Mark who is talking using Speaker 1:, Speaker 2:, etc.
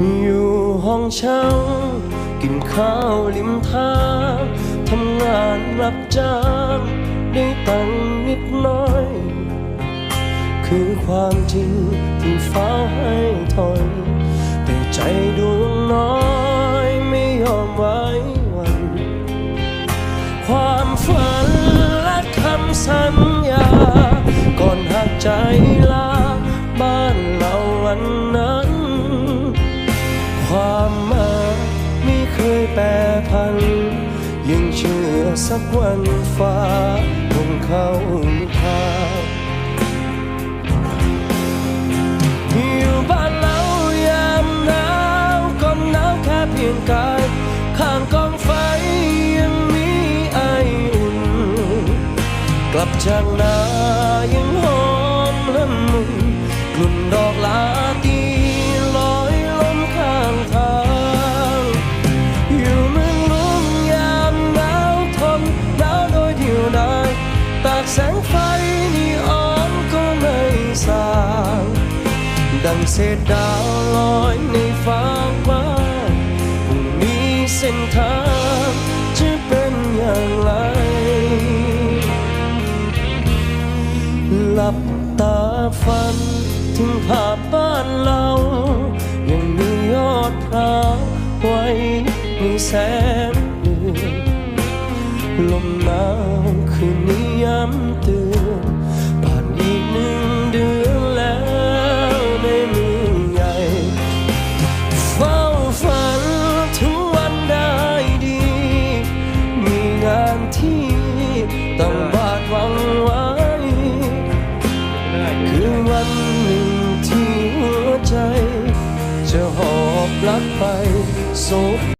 Speaker 1: อยู่ห้องเช่ากินข้าวริมทางทำงานรับจ้างได้ตังค์นิดน้อย คือความจริงที่ฟ้าให้ถอย แต่ใจดวงน้อยไม่ยอมไว้วัน ความฝันและคำสัญญาก่อนหักใจ แปรพันยังเชื่อสักวันฟ้าคงเข้าทางอยู่บ้านเรายามหนาวก็หนาวแค่เพียงกายข้างกองไฟยังมีไออุ่น กลับจากนายังหอมละมุนกลุ่นดอกลา แสงไฟนีออนก็ไม่สางดังเศษดาวลอยในฟ้าว้างพรุ่งนี้เส้นทางจะเป็นอย่างไร หลับตาฝันถึงภาพบ้านเรา ยังมียอดพร้าวไว้ในแสงเดือน ลมหนาวคืนนี้ย้ำเตือนผ่านอีกหนึ่งเดือนแล้วในเมืองใหญ่เฝ้าฝันถึงวันได้ดี มีงานที่ต้องบาดหวังไว้ คือวันหนึ่งที่หัวใจ จะหอบลักไปโศก